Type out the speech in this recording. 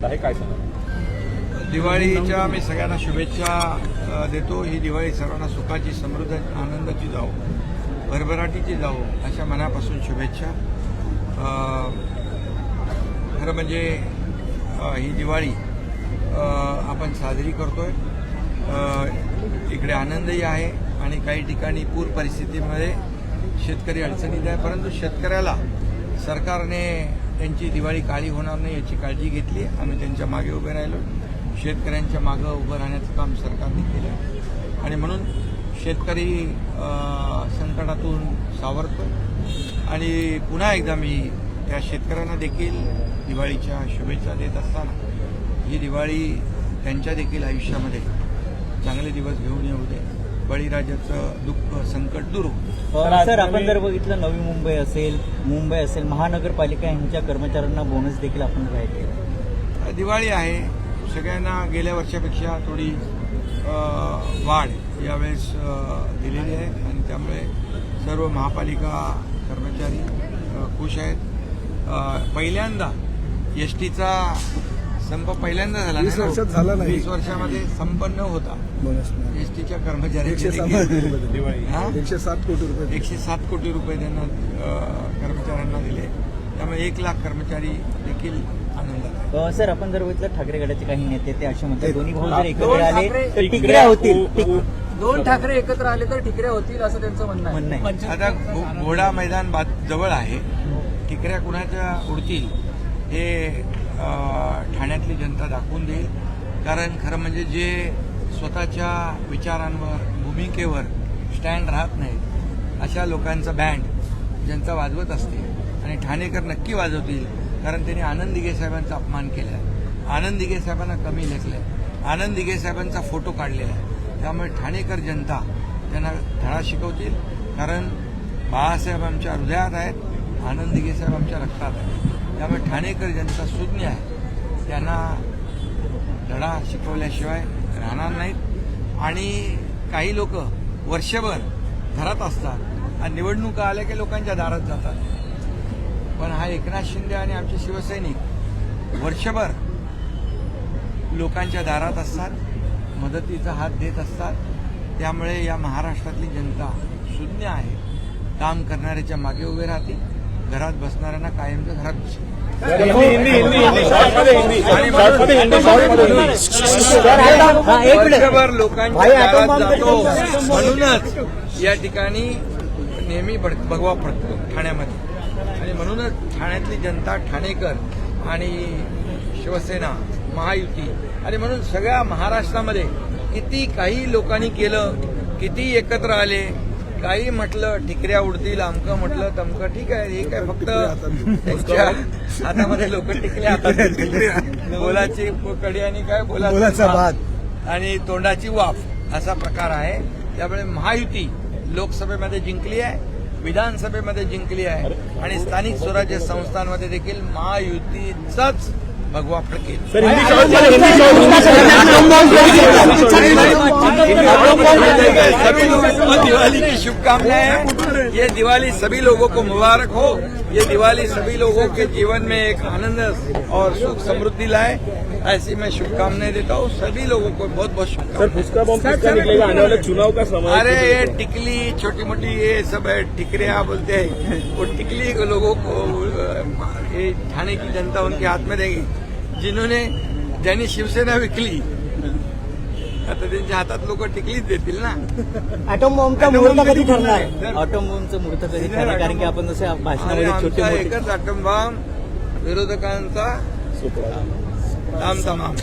काय दिवाळीच्या मी सगळ्यांना शुभेच्छा देतो. ही दिवाळी सर्वांना सुखाची समृद्ध आनंदाची जावो. भरभराटीची जावो अशा मनापासून शुभेच्छा. खरं म्हणजे ही दिवाळी आपण साजरी करतोय. इकडे आनंदही आहे आणि काही ठिकाणी पूर परिस्थितीमध्ये शेतकरी अडचणीत आहे परंतु शेतकऱ्याला सरकारने त्यांची दिवाळी काळी होणार नाही याची काळजी घेतली. आम्ही त्यांच्या मागे उभे राहिलो. शेतकऱ्यांच्या मागं उभं राहण्याचं काम सरकारने केलं. आणि म्हणून शेतकरी संकटातून सावरतो. आणि पुन्हा एकदा मी त्या शेतकऱ्यांना देखील दिवाळीच्या शुभेच्छा देत असताना ही दिवाळी त्यांच्या देखील आयुष्यामध्ये चांगले दिवस घेऊन येऊ दे. बळीराजाचं दुःख संकट दूर हो सर आपण जर बघितलं नवी मुंबई असेल मुंबई असेल महानगरपालिका यांच्या कर्मचाऱ्यांना बोनस देखील आपण जाहीर केला. दिवाळी आहे. सगळ्यांना गेल्या वर्षापेक्षा थोडी वाढ यावेळेस दिलेली आहे. आणि त्यामुळे सर्व महापालिका कर्मचारी खुश आहेत. पहिल्यांदा एस टीचा संप पहिल्यांदा झाला वीस वर्षात झाला नाही. वीस वर्षामध्ये संप न होता. बोनस नाही. एस टीच्या एकशे सात देखील- कोटी रुपये दिले. हा? एकशे सात कोटी रुपये एकशे सात कोटी रुपये त्यांना अ, कर्मचाऱ्यांना दिले. त्यामुळे एक लाख कर्मचारी देखील आनंदात आहेत. अ, सर आपण जर बघितलं ठाकरे गटाचे काही नेते ते असे म्हणतात दोन्ही भाऊ जर एकत्र आले ठाकरे- तर टिकऱ्या होतील. टिक- दोन ठाकरे एकत्र आले तर ठिकऱ्या होतील असं त्यांचं म्हणणं आहे. म्हणणं आहे. आता घो- घोडा मैदान बात जवळ आहे. टिकऱ्या कुणाच्या उडतील हे ठाण्यातली जनता दाखवून देईल. कारण खरं म्हणजे जे स्वतःच्या विचारांवर भूमिकेवर स्टँड राहत नाहीत अशा लोकांचा बँड जनता वाजवत असते आणि ठाणेकर नक्की वाजवतील कारण त्यांनी आनंद दिघे साहेबांचा अपमान केला आहे आनंद दिघे साहेबांना कमी लेखलं आहे आनंद दिघे साहेबांचा फोटो काढलेला आहे त्यामुळे ठाणेकर जनता त्यांना धडा शिकवतील कारण बाळासाहेब आमच्या हृदयात आहेत आनंद दिघे साहेब आमच्या रक्तात आहेत. त्यामुळे ठाणेकर जनता सुज्ञ आहे. त्यांना धडा शिकवल्याशिवाय राहणार नाहीत. आणि काही लोक वर्षभर घरात असतात. आणि निवडणुका आल्या की लोकांच्या दारात जातात. पण हा एकनाथ शिंदे आणि आमचे शिवसैनिक वर्षभर लोकांच्या दारात असतात मदतीचा हात देत असतात. त्यामुळे या महाराष्ट्रातली जनता शून्य आहे. काम करणाऱ्याच्या मागे उभे राहतील. घरात बसणाऱ्यांना कायमचं घरात बसतील. हिंदी हिंदी हिंदी हिंदी. शॉर्टमध्ये हिंदी. आणि शॉर्टमध्ये हिंदी. शॉर्टमध्ये हिंदी. हा, एक मिनिट. वर्षभर लोकांच्या म्हणूनच या ठिकाणी नेहमी भड- भगवा पडतो ठाण्यामध्ये. आणि म्हणूनच ठाण्यातली जनता ठाणेकर आणि शिवसेना महायुती आणि म्हणून सगळ्या महाराष्ट्रामध्ये किती काही लोकांनी केलं किती एकत्र आले काही म्हटलं ठिकऱ्या उडतील आमकं म्हटलं तमकं ठीक आहे हे काय फक्त त्यांच्या हातामध्ये लोक टिकले हातात बोलाची कडी आणि काय बोलाचा भात. आणि तोंडाची वाफ असा प्रकार आहे. त्यामुळे महायुती लोकसभेमध्ये जिंकली आहे विधानसभेमध्ये जिंकली आहे. आणि स्थानिक स्वराज्य संस्थांमध्ये देखील महायुतीचाच भगवा फडकेल सर हिंदी शॉर्टमध्ये हिंदी सभी लोगों को दिवाली की शुभकामनाएं ये दिवाली सभी लोगों को मुबारक हो। ये दिवाली सभी लोगों के जीवन में एक आनंद और सुख समृद्धि लाए। ऐसी मैं शुभकामनाएँ देता हूँ। सभी लोगों को बहुत बहुत शुभकामनाएँ वाले चुनाव का समय अरे ये टिकली छोटी मोटी ये सब है टिकरिया बोलते हैं। वो टिकली को लोगों को ये ठाणे की जनता उनके हाथ में देगी जिन्होंने ज्यांनी शिवसेना विकली आता त्यांच्या हातात लोक टिकलीच देतील ना. Atom मुहूर्त कधी ठरणार? बॉम्बचं मुहूर्त कधी ठरणार? कारण की आपण जसं भाषणामध्ये छोटे आमचा मोठे एकच आटम बॉम्ब विरोधकांचा ताम तमाम.